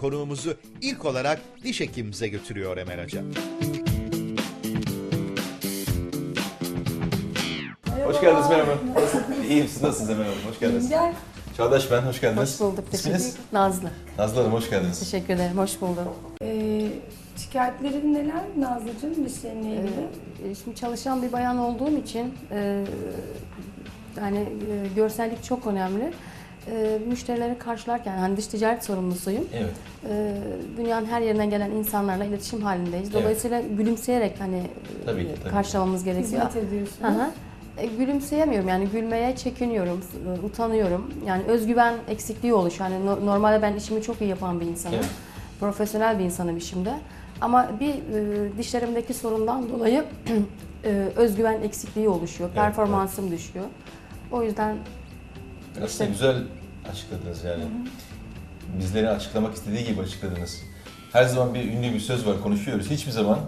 konuğumuzu ilk olarak diş hekimimize götürüyor Emel Acar. Hoş geldiniz merhaba. İyiyim siz nasılsınız Emel Hanım? Hoş geldiniz. Gel. Çağdaş ben, hoş geldiniz. Hoş bulduk. Teşekkür İsminiz? Nazlı. Nazlı Hanım hoş geldiniz. Teşekkür ederim. Hoş buldum. Ee, şikayetlerin neler Nazlıcığım dişlerinle ilgili? Ee, şimdi çalışan bir bayan olduğum için e, yani e, görsellik çok önemli. E, müşterileri karşılarken hani dış ticaret sorumlusuyum. Evet. E, dünyanın her yerinden gelen insanlarla iletişim halindeyiz. Evet. Dolayısıyla gülümseyerek hani Tabii ki, tabii. karşılamamız gerekiyor. Hizmet ediyorsun. Hı hı. E, gülümseyemiyorum yani gülmeye çekiniyorum, e, utanıyorum. Yani özgüven eksikliği oluşuyor. Yani no- normalde ben işimi çok iyi yapan bir insanım. Evet. Profesyonel bir insanım işimde. Ama bir e, dişlerimdeki sorundan dolayı e, özgüven eksikliği oluşuyor. Evet, Performansım düşüyor. O yüzden Aslında İşte- güzel açıkladınız yani. Bizleri açıklamak istediği gibi açıkladınız. Her zaman bir ünlü bir söz var konuşuyoruz. Hiçbir zaman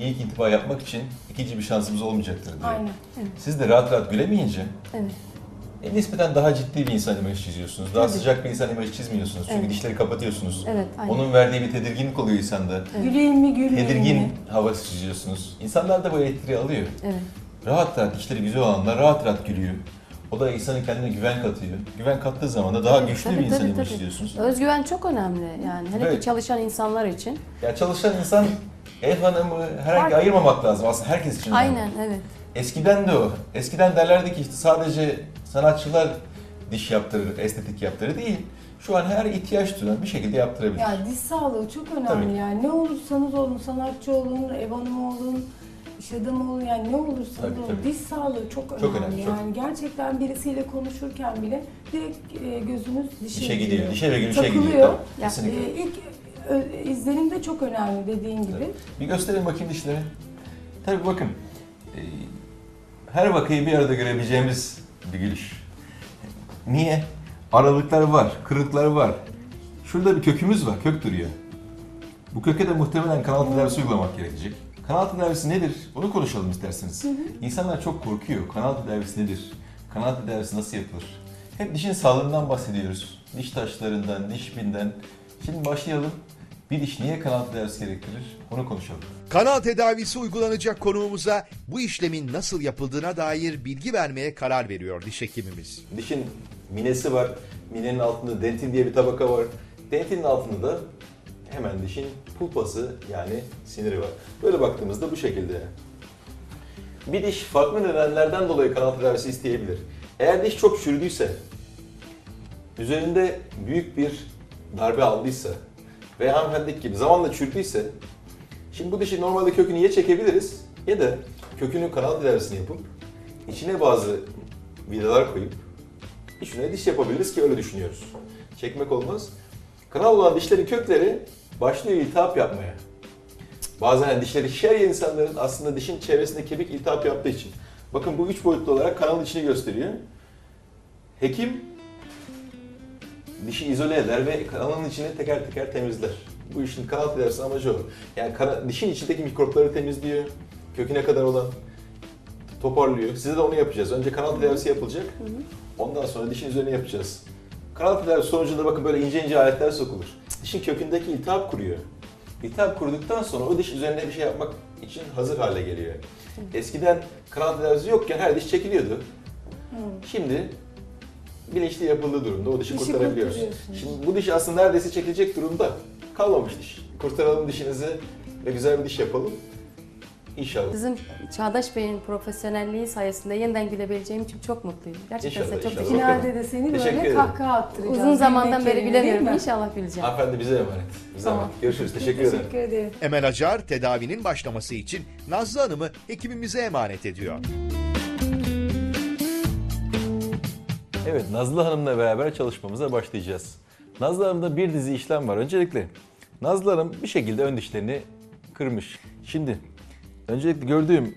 ilk intiba yapmak için ikinci bir şansımız olmayacaktır diye. Aynen. Siz de rahat rahat gülemeyince evet. e, nispeten daha ciddi bir insan imajı çiziyorsunuz. Daha Tabii. sıcak bir insan imajı çizmiyorsunuz. Çünkü Evet. dişleri kapatıyorsunuz. Evet, aynen. Onun verdiği bir tedirginlik oluyor insanda. Güleyim mi gülmeyeyim Tedirgin mi? havası çiziyorsunuz. İnsanlar da bu elektriği alıyor. Evet. Rahat rahat işleri güzel olanlar rahat rahat gülüyor. O da insanın kendine güven katıyor. Güven kattığı zaman da daha Evet, güçlü tabii, bir insan tabii, tabii. çiziyorsunuz. Özgüven çok önemli yani. Hele Evet. ki çalışan insanlar için. Ya çalışan insan ev hanımı herhangi ayırmamak lazım aslında herkes için. önemli. Aynen evet. Eskiden de o. Eskiden derlerdi ki işte sadece sanatçılar diş yaptırır, estetik yaptırır değil. Şu an her ihtiyaç duyan bir şekilde yaptırabilir. Ya diş sağlığı çok önemli Tabii. yani. Ne olursanız olun, sanatçı olun, ev hanımı olun, iş adamı olun yani ne olursanız Tabii, olun. tabii. Diş sağlığı çok önemli. Çok önemli, çok. Yani gerçekten birisiyle konuşurken bile direkt e, gözünüz dişe, Dişe gidiyor. dişe ve gülüşe Takılıyor. gidiyor. Tabii, Ya, Kesinlikle. İlk ö- izlenim de çok önemli dediğin gibi. Bir gösterin bakayım dişleri. Tabii bakın. e, Her vakayı bir arada görebileceğimiz bir gülüş. Niye? Aralıklar var, kırıklar var. Şurada bir kökümüz var, kök duruyor. Bu köke de muhtemelen kanal tedavisi uygulamak gerekecek. Kanal tedavisi nedir? Bunu konuşalım isterseniz. İnsanlar çok korkuyor. Kanal tedavisi nedir? Kanal tedavisi nasıl yapılır? Hep dişin sağlığından bahsediyoruz. Diş taşlarından, diş binden. Şimdi başlayalım. Bir diş niye kanal tedavisi gerektirir? Onu konuşalım. Kanal tedavisi uygulanacak konuğumuza bu işlemin nasıl yapıldığına dair bilgi vermeye karar veriyor diş hekimimiz. Dişin minesi var. Minenin altında dentin diye bir tabaka var. Dentinin altında da hemen dişin pulpası yani siniri var. Böyle baktığımızda bu şekilde. Bir diş farklı nedenlerden dolayı kanal tedavisi isteyebilir. Eğer diş çok çürüdüyse, üzerinde büyük bir darbe aldıysa ve hanımefendiki gibi zamanla çürüdüyse, şimdi bu dişi normalde kökünü ya çekebiliriz ya da kökünün kanal tedavisini yapıp içine bazı vidalar koyup içine diş yapabiliriz ki öyle düşünüyoruz. Çekmek olmaz. Kanal olan dişlerin kökleri başlıyor iltihap yapmaya. Bazen dişleri şişer insanların aslında dişin çevresinde kemik iltihap yaptığı için. Bakın bu üç boyutlu olarak kanalın içini gösteriyor. Hekim dişi izole eder ve kanalın içini teker teker temizler. Bu işin kanal tedavisi amacı o. Yani kana- dişin içindeki mikropları temizliyor, köküne kadar olan toparlıyor. Size de onu yapacağız. Önce kanal tedavisi yapılacak. Ondan sonra dişin üzerine yapacağız. Kanal tedavisi sonucunda bakın böyle ince ince aletler sokulur. Dişin kökündeki iltihap kuruyor. İltihap kuruduktan sonra o diş üzerine bir şey yapmak için hazır hale geliyor. Eskiden kanal tedavisi yokken her diş çekiliyordu. Şimdi bilinçli yapıldığı durumda o dişi, Dişi kurtarabiliyoruz. Şimdi bu diş aslında neredeyse çekilecek durumda. Kalmamış diş. Kurtaralım dişinizi ve güzel bir diş yapalım. İnşallah. Sizin Çağdaş Bey'in profesyonelliği sayesinde yeniden gülebileceğim için çok mutluyum. Gerçekten İnşallah, size çok inşallah. teşekkür ederim. Finalde de seni Teşekkür böyle ederim. kahkaha attıracağız. Uzun zamandan beri gülemiyorum. mi? İnşallah güleceğim. Hanımefendi bize emanet. Bize Tamam. emanet. Görüşürüz. Teşekkür ederim. Teşekkür ederim. Emel Acar tedavinin başlaması için Nazlı Hanım'ı hekimimize emanet ediyor. Evet, Nazlı Hanım'la beraber çalışmamıza başlayacağız. Nazlı Hanım'da bir dizi işlem var. Öncelikle Nazlı Hanım bir şekilde ön dişlerini kırmış. Şimdi öncelikle gördüğüm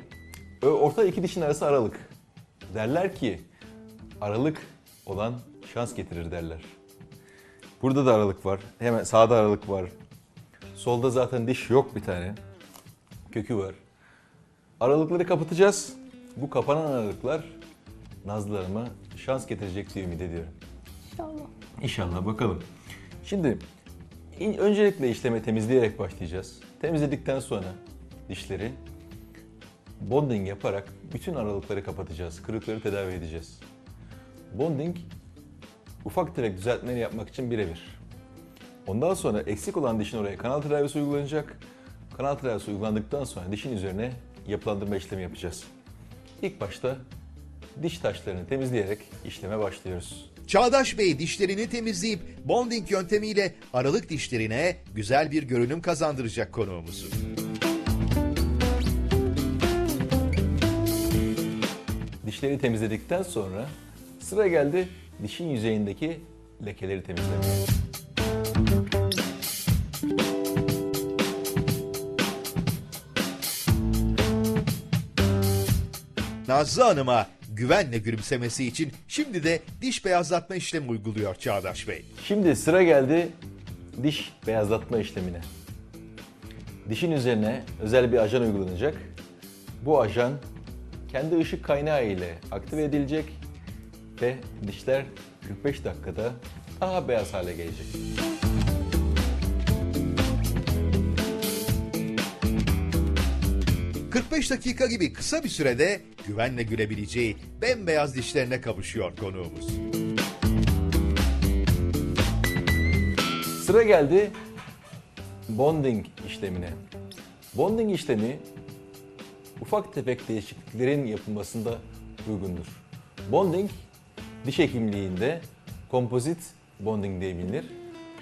orta iki dişin arası aralık. Derler ki aralık olan şans getirir derler. Burada da aralık var. Hemen sağda aralık var. Solda zaten diş yok bir tane. Kökü var. Aralıkları kapatacağız. Bu kapanan aralıklar Nazlı Hanım'a şans getirecek diye ümit ediyorum. İnşallah. İnşallah bakalım. Şimdi Öncelikle işleme temizleyerek başlayacağız. Temizledikten sonra dişleri bonding yaparak bütün aralıkları kapatacağız. Kırıkları tedavi edeceğiz. Bonding ufak tefek düzeltmeleri yapmak için birebir. Ondan sonra eksik olan dişin oraya kanal tedavisi uygulanacak. Kanal tedavisi uygulandıktan sonra dişin üzerine yapılandırma işlemi yapacağız. İlk başta diş taşlarını temizleyerek işleme başlıyoruz. Çağdaş Bey dişlerini temizleyip bonding yöntemiyle aralık dişlerine güzel bir görünüm kazandıracak konuğumuzu. Dişleri temizledikten sonra sıra geldi dişin yüzeyindeki lekeleri temizlemeye. Nazlı Hanım'a güvenle gülümsemesi için şimdi de diş beyazlatma işlemi uyguluyor Çağdaş Bey. Şimdi sıra geldi diş beyazlatma işlemine. Dişin üzerine özel bir ajan uygulanacak. Bu ajan kendi ışık kaynağı ile aktive edilecek ve dişler 45 dakikada daha beyaz hale gelecek. ...45 dakika gibi kısa bir sürede güvenle gülebileceği bembeyaz dişlerine kavuşuyor konuğumuz. Sıra geldi bonding işlemine. Bonding işlemi ufak tefek değişikliklerin yapılmasında uygundur. Bonding diş hekimliğinde kompozit bonding diye bilinir.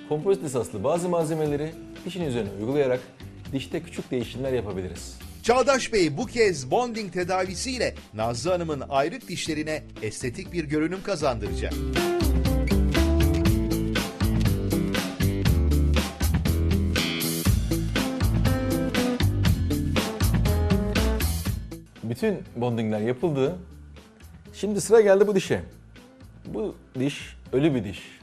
Kompozit esaslı bazı malzemeleri dişin üzerine uygulayarak dişte küçük değişimler yapabiliriz. Çağdaş Bey bu kez bonding tedavisiyle Nazlı Hanım'ın ayrık dişlerine estetik bir görünüm kazandıracak. Bütün bondingler yapıldı. Şimdi sıra geldi bu dişe. Bu diş ölü bir diş.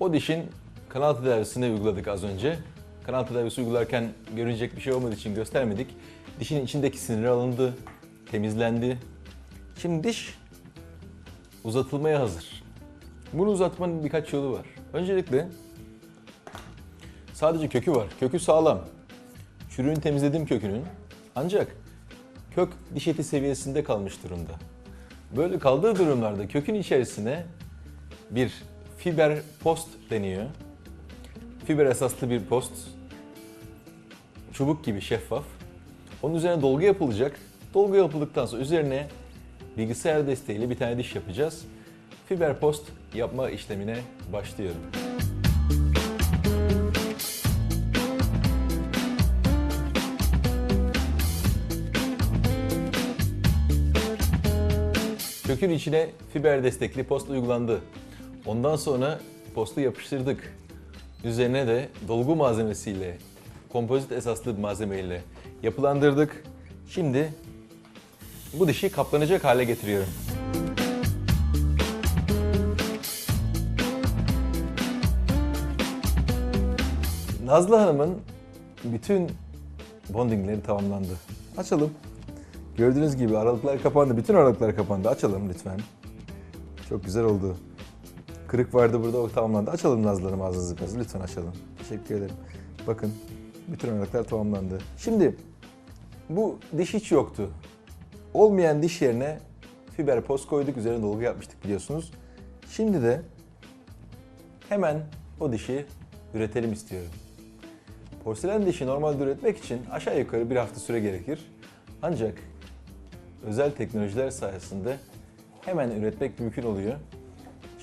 O dişin kanal tedavisini uyguladık az önce. Kanal tedavisi uygularken görünecek bir şey olmadığı için göstermedik. Dişin içindeki sinir alındı, temizlendi. Şimdi diş uzatılmaya hazır. Bunu uzatmanın birkaç yolu var. Öncelikle sadece kökü var. Kökü sağlam. Çürüğünü temizledim kökünün. Ancak kök diş eti seviyesinde kalmış durumda. Böyle kaldığı durumlarda kökün içerisine bir fiber post deniyor. Fiber esaslı bir post. Çubuk gibi şeffaf. Onun üzerine dolgu yapılacak. Dolgu yapıldıktan sonra üzerine bilgisayar desteğiyle bir tane diş yapacağız. Fiber post yapma işlemine başlıyorum. Kökün içine fiber destekli post uygulandı. Ondan sonra postu yapıştırdık. Üzerine de dolgu malzemesiyle, kompozit esaslı malzemeyle yapılandırdık. Şimdi bu dişi kaplanacak hale getiriyorum. Nazlı Hanım'ın bütün bondingleri tamamlandı. Açalım. Gördüğünüz gibi aralıklar kapandı. Bütün aralıklar kapandı. Açalım lütfen. Çok güzel oldu. Kırık vardı burada o tamamlandı. Açalım Nazlı Hanım ağzınızı biraz. Lütfen açalım. Teşekkür ederim. Bakın bütün aralıklar tamamlandı. Şimdi bu diş hiç yoktu. Olmayan diş yerine fiber post koyduk. Üzerine dolgu yapmıştık biliyorsunuz. Şimdi de hemen o dişi üretelim istiyorum. Porselen dişi normalde üretmek için aşağı yukarı bir hafta süre gerekir. Ancak özel teknolojiler sayesinde hemen üretmek mümkün oluyor.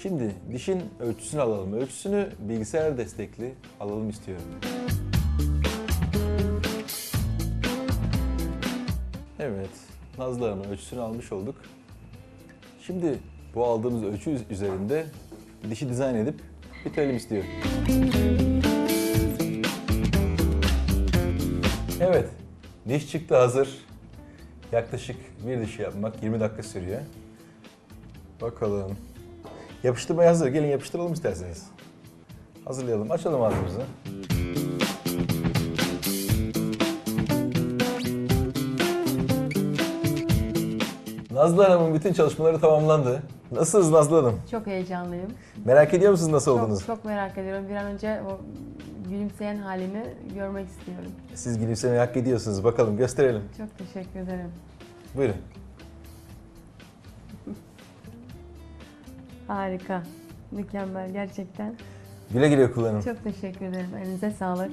Şimdi dişin ölçüsünü alalım. Ölçüsünü bilgisayar destekli alalım istiyorum. Evet, Nazlı Hanım'ın ölçüsünü almış olduk. Şimdi bu aldığımız ölçü üzerinde dişi dizayn edip bitirelim istiyorum. Evet, diş çıktı hazır. Yaklaşık bir diş yapmak 20 dakika sürüyor. Bakalım. Yapıştırmaya hazır. Gelin yapıştıralım isterseniz. Hazırlayalım. Açalım ağzımızı. Nazlı Hanım'ın bütün çalışmaları tamamlandı. Nasılsınız Nazlı Hanım? Çok heyecanlıyım. Merak ediyor musunuz nasıl Çok, olduğunuzu? çok merak ediyorum. Bir an önce o gülümseyen halimi görmek istiyorum. Siz gülümsemeyi hak ediyorsunuz. Bakalım gösterelim. Çok teşekkür ederim. Buyurun. Harika. Mükemmel gerçekten. Güle güle kullanın. Çok teşekkür ederim. Elinize sağlık.